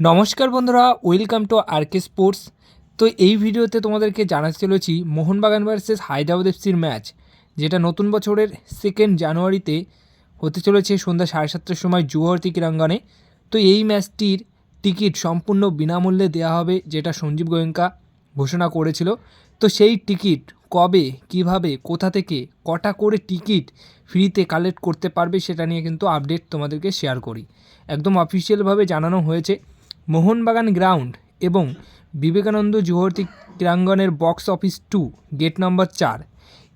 নমস্কার বন্ধুরা welcome to আরকে sports তো এই ভিডিওতে তোমাদেরকে জানাতে চলেছি মোহনবাগান ভার্সেস হায়দ্রাবাদ এফসির ম্যাচ যেটা নতুন বছরের সেকেন্ড জানুয়ারিতে হতে চলেছে সন্ধ্যা সাড়ে সাতটার সময় জুয়ার্তি ক্রীড়াঙ্গনে তো এই ম্যাচটির টিকিট সম্পূর্ণ বিনামূল্যে দেওয়া হবে, যেটা সঞ্জীব গোয়েঙ্কা ঘোষণা করেছিল। তো সেই টিকিট কবে, কীভাবে, কোথা থেকে, কটা করে টিকিট ফ্রিতে কালেক্ট করতে পারবে, সেটা নিয়ে কিন্তু আপডেট তোমাদেরকে শেয়ার করি। একদম অফিসিয়ালভাবে জানানো হয়েছে। মোহনবাগান গ্রাউন্ড এবং Vivekananda জুহর্তি ক্রীড়াঙ্গনের box office to, gate number চার।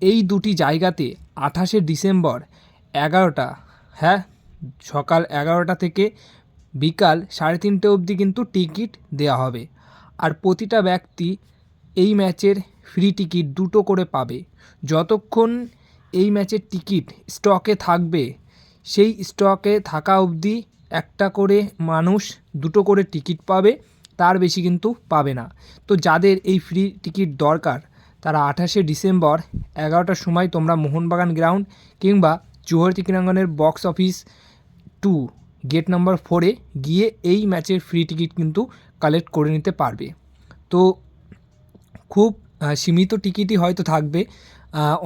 এই দুটি জায়গাতে আঠাশে ডিসেম্বর এগারোটা হ্যাঁ সকাল এগারোটা থেকে বিকাল সাড়ে তিনটে অবধি কিন্তু টিকিট দেওয়া হবে। আর প্রতিটা ব্যক্তি এই ম্যাচের ফ্রি টিকিট দুটো করে পাবে। যতক্ষণ এই ম্যাচের টিকিট স্টকে থাকবে, সেই স্টকে থাকা অবধি একটা করে মানুষ দুটো করে টিকিট পাবে, তার বেশি কিন্তু পাবে না। তো যাদের এই ফ্রি টিকিট দরকার, তারা আঠাশে ডিসেম্বর এগারোটার সময় তোমরা মোহনবাগান গ্রাউন্ড কিংবা চৌহর্তি ক্রীড়াঙ্গনের box office to gate number ফোরে গিয়ে এই ম্যাচের ফ্রি টিকিট কিন্তু কালেক্ট করে নিতে পারবে। তো খুব সীমিত টিকিটই হয়তো থাকবে।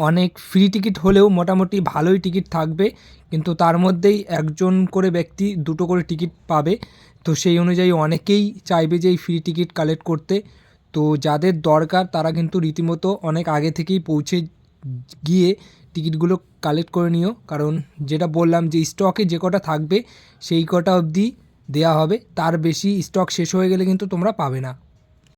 অনেক ফ্রি টিকিট হলেও মোটামুটি ভালোই টিকিট থাকবে, কিন্তু তার মধ্যেই একজন করে ব্যক্তি দুটো করে টিকিট পাবে। তো সেই অনুযায়ী অনেকেই চাইবে যে এই ফ্রি টিকিট কালেক্ট করতে। তো যাদের দরকার তারা কিন্তু রীতিমতো অনেক আগে থেকেই পৌঁছে গিয়ে টিকিটগুলো কালেক্ট করে নিও। কারণ যেটা বললাম যে স্টকে যে কটা থাকবে সেই কটা অবধি দেওয়া হবে। তার বেশি স্টক শেষ হয়ে গেলে কিন্তু তোমরা পাবে না।